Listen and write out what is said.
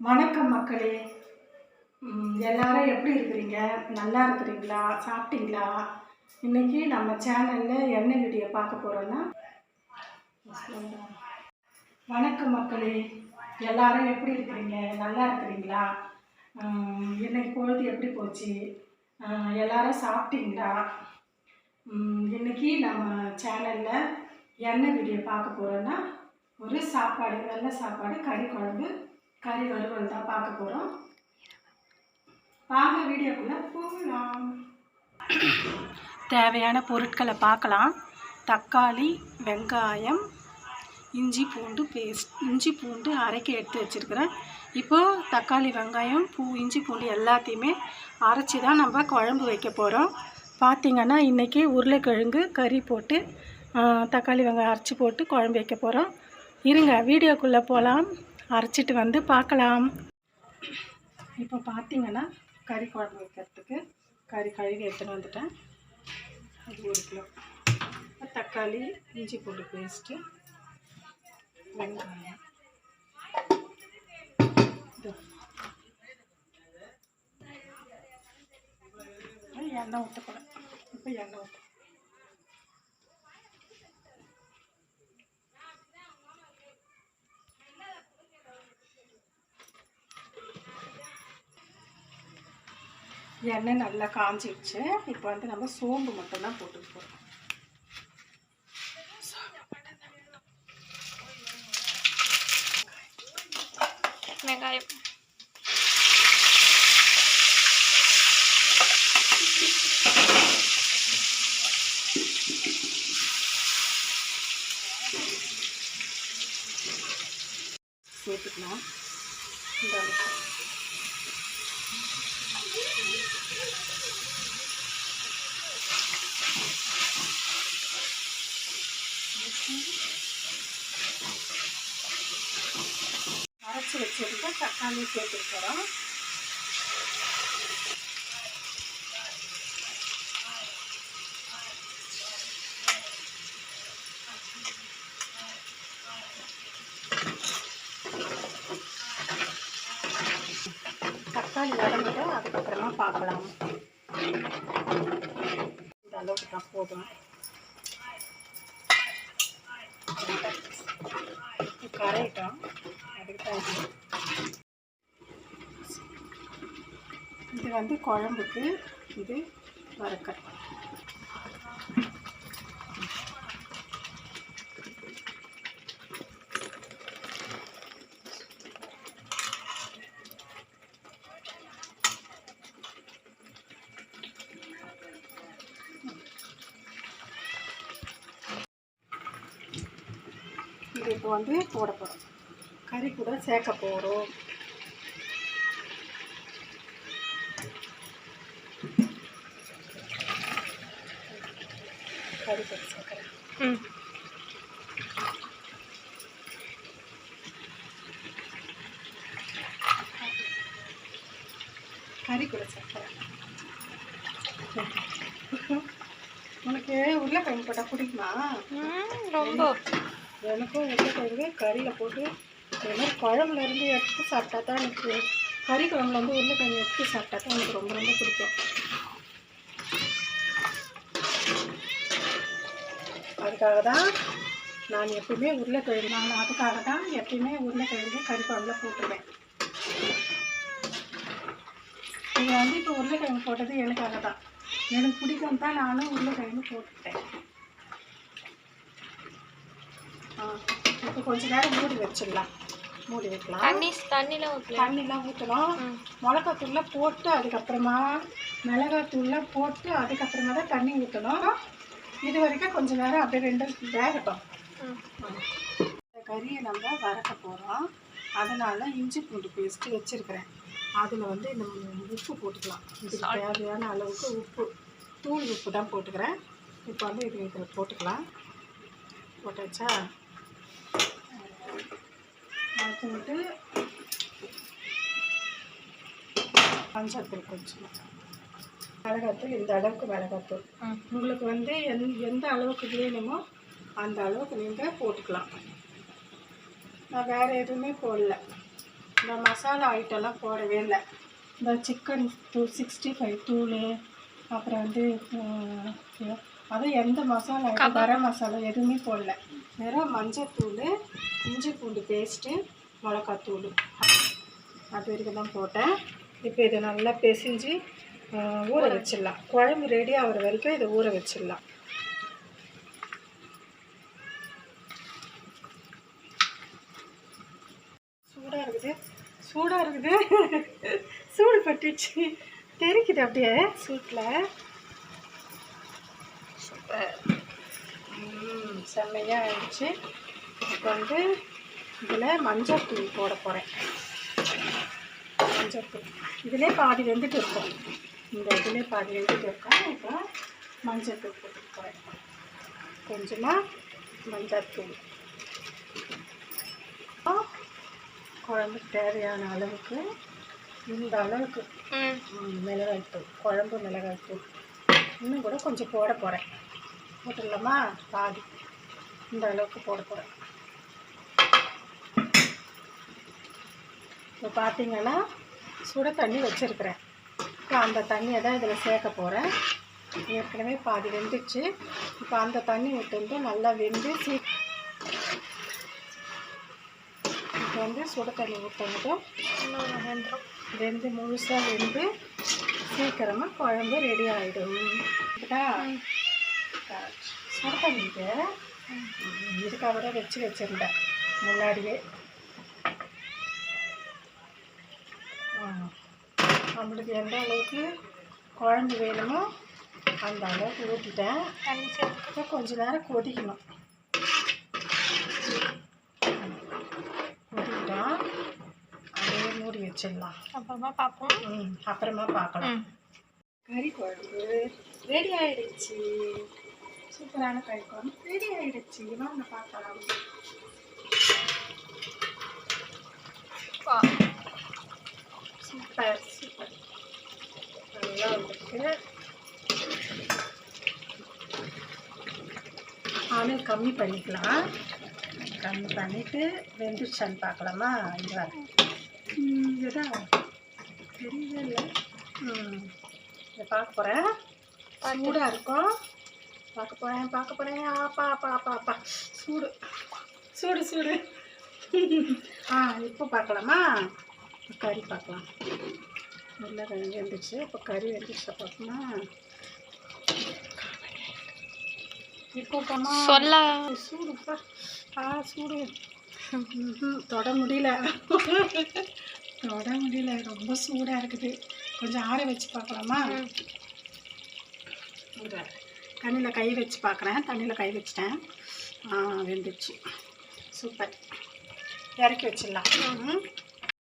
வணக்கம் மக்களே. எல்லாரும் எப்படி இருக்கிறீங்க? நல்லா இருக்கிறீங்களா? சாப்பிட்டீங்களா? இன்னைக்கு நம்ம சேனலில் என்ன வீடியோ பார்க்க போகிறோன்னா வணக்கம் மக்களே. எல்லாரும் எப்படி இருக்கிறீங்க? நல்லா இருக்கிறீங்களா? இன்றைக்கி பொழுது எப்படி போச்சு? எல்லாரும் சாப்பிட்டீங்களா? இன்றைக்கி இன்னைக்கு நம்ம சேனலில் என்ன வீடியோ பார்க்க போகிறோன்னா ஒரு சாப்பாடு வெள்ளை சாப்பாடு கறி குழம்பு கறி வறுவல் தான் பார்க்க போகிறோம் வாங்க வீடியோக்குள்ளே போகலாம். தேவையான பொருட்களை பார்க்கலாம். தக்காளி வெங்காயம் இஞ்சி பூண்டு பேஸ்ட் இஞ்சி பூண்டு அரைக்க எடுத்து வச்சுருக்கிறேன். இப்போது தக்காளி வெங்காயம் பூ இஞ்சி பூண்டு எல்லாத்தையுமே அரைச்சி தான் நம்ம குழம்பு வைக்க போகிறோம் பார்த்திங்கன்னா இன்றைக்கி உருளைக்கிழங்கு கறி போட்டு தக்காளி வெங்காயம் அரைச்சி போட்டு குழம்பு வைக்க போகிறோம் இருங்க வீடியோக்குள்ளே போகலாம் அரைச்சிட்டு வந்து பார்க்கலாம். இப்போ பார்த்தீங்கன்னா கறி குழம்பு வைக்கிறதுக்கு கறி கழுவி எடுத்துன்னு வந்துட்டேன். அது ஒரு கிலோ. தக்காளி இஞ்சி பூண்டு பேஸ்ட்டு வெங்காயம். இது. எண்ணெய் ஊற்றக்கூடாது இப்போ எண்ணெய் ஊற்ற எண்ணெய் நல்லா காஞ்சிடுச்சு இப்போ வந்து நம்ம சோம்பு மட்டும்தான் போட்டுக்க போகிறோம் வெங்காயம் சேர்த்துக்கலாம் இந்த அளவுக்கு. அரைச்சி வச்சிருக்க தக்காளி சேர்த்துருக்கிறோம் தக்காளி வதங்கிட்டு அதுக்கப்புறமா பார்க்கலாம். இந்த அளவுக்கு தான் போதும். கரையிட்டோம். அதுக்கு தான் இது. வந்து குழம்புக்கு இது வறுக்க இது இப்போ வந்து போட போகிறோம் கறி கூட சேர்க்க போகிறோம் கறி கூட சேர்க்குறேன் ம் கறி கூட சேர்க்குறேன் உனக்கு உருளைக்கிழங்கு போட்டால் பிடிக்குமா ரொம்ப. எனக்கும் உருளைக்கிழங்கு கறியில் போட்டு மாதிரி குழம்புல இருந்து எடுத்து சாப்பிட்டா தான் எனக்கு கறி குழம்புல வந்து உருளைக்கிழங்கு எடுத்து சாப்பிட்டா தான் எனக்கு ரொம்ப ரொம்ப பிடிக்கும். அதுக்காக தான் நான் எப்பயுமே உருளைக்கிழங்கு நான் அதுக்காக தான் எப்பயுமே உருளைக்கிழங்கு கறி குழம்புல போட்டுருவேன் இது வந்து இப்போ உருளைக்கிழங்கு போட்டது எனக்காக தான் எனக்கு பிடிக்கும் தான் நானும் உருளைக்கிழங்கு போட்டுட்டேன் ஆ இப்போ கொஞ்ச நேரம் மூடி வச்சிடலாம். மூடி வைக்கலாம். தண்ணி தண்ணிலாம் ஊற்றல தண்ணிலாம் ஊற்றணும் ம். மிளகாத்தூள்லாம் போட்டு அதுக்கப்புறமா மிளகாத்தூள்லாம் போட்டு அதுக்கப்புறமா தான் தண்ணி ஊற்றணும் இது வரைக்கும் கொஞ்ச நேரம் அப்படியே ரெண்டும் வேகட்டும் இந்த கறியை நம்ம வறக்க போகிறோம் அதனால் இஞ்சி பூண்டு பேஸ்ட்டு வச்சுருக்கிறேன். அதில் வந்து இந்த உப்பு போட்டுக்கலாம். இதுக்கு தேவையான அளவுக்கு உப்பு. தூள் உப்பு தான் போட்டுக்கிறேன். இப்போ வந்து இது இதில் போட்டுக்கலாம். போட்டாச்சா அதுக்கிட்டு மஞ்சத்தூள் கொஞ்சம். மிளகாத்தூள் இந்த அளவுக்கு மிளகாத்தூள் உங்களுக்கு வந்து எந் எந்த அளவுக்கு வேணுமோ அந்த அளவுக்கு நீங்கள் போட்டுக்கலாம். நான் வேறு எதுவுமே போடல. இந்த மசாலா ஐட்டம்லாம் போடவே இல்லை. இந்த சிக்கன் தூள் சிக்ஸ்டி ஃபைவ் தூள் அப்புறம் வந்து அதுவும் எந்த மசாலா கரம் மசாலா எதுவுமே போடல. வெறும் மஞ்சத்தூள் இஞ்சி பூண்டு பேஸ்ட்டு மிளகாத்தூள். அது வரைக்கும் தான் போட்டேன். இப்போ இதை நல்லா பிசைஞ்சு ஊற வச்சிடலாம். குழம்பு ரெடி ஆகிற வரைக்கும் இதை ஊற வச்சிடலாம். சூடாக இருக்குது. சூடாக இருக்குது. சூடு பட்டுச்சு. தெரிக்குது அப்படியே. சூட்டில். சூப்பர். செம்மையாக ஆயிடுச்சு. இப்போ வந்து இதில் மஞ்சள் தூள் போட போகிறேன் மஞ்சள் தூள் இதிலே பாதி வெந்துட்டு இருக்கும். இந்த இதிலே பாதி வெந்துட்டு இருக்கும் இப்போ மஞ்சள் தூள் போட்டு போகிறேன் கொஞ்சமாக மஞ்சள் தூள். குழம்புக்கு தேவையான அளவுக்கு இந்த அளவுக்கு ம். ம், மிளகாய்த்தூள் குழம்பு மிளகாய்த்தூள் இன்னும் கூட கொஞ்சம் போட போகிறேன் போட்டுடலாமா? பாதி. இந்த அளவுக்கு போட போகிறேன் இப்போ பார்த்தீங்கன்னா சுட தண்ணி வச்சுருக்கிறேன். இப்போ அந்த தண்ணியை தான் இதில் சேர்க்க போகிறேன். ஏற்கனவே பாதி வெந்துச்சு. இப்போ அந்த தண்ணி விட்டு நல்லா வெந்து சீ இப்போ வந்து சுட தண்ணி ஊற்றணும் வெந்துடும் வெந்து முழுசாக வெந்து சீக்கிரமாக குழம்பு ரெடி ஆகிடும் சுட தண்ணிக்கு இருக்கா. விட வச்சு வச்சுருந்தேன் முன்னாடியே. ஆ. நம்மளுக்கு எந்த அளவுக்கு குழம்பு வேணுமோ அந்த அளவுக்கு ஊற்றிட்டேன் இப்போ கொஞ்ச நேரம் கொதிக்கணும். கொதிக்கிட்டா அப்படியே மூடி வச்சிடலாம். அப்புறமா பார்ப்போம். ம் அப்புறமா பார்க்கலாம். கறி குழம்பு ரெடி ஆயிடுச்சு. சூப்பரான கறி குழம்பு ரெடி ஆயிடுச்சு. வாங்க பார்க்கலாம் வா சூப்பர் சூப்பர் நல்லா வந்துருக்கு ஆனில் கம்மி பண்ணிக்கலாம். கம்மி பண்ணிவிட்டு வெந்துருச்சான்னு பார்க்கலாமா? இதுதான் இதுதான் தெரியவே இல்லை. இதை பார்க்க போகிறேன் சூடாக இருக்கும். பார்க்க போகிறேன் பார்க்க போகிறேன் ஆப்பா ஆப்பா ஆப்பா ஆப்பா. சூடு. சூடு சூடு. ஆ இப்போ பார்க்கலாமா? கறி பார்க்கலாம். நல்லா வெந்துச்சு இப்போ கறி வந்துச்சு பார்க்கணுமா? சொல்ல. சூடுப்பா. ஆ சூடு. தொட முடியல. தொட முடியல. ரொம்ப சூடாக இருக்குது. கொஞ்சம் ஆற வச்சு பார்க்கலாமா. தண்ணியில் கை வச்சு பார்க்குறேன். தண்ணியில் கை வச்சிட்டேன். ஆ வெந்துச்சு சூப்பர். இறக்கி வச்சிடலாம்.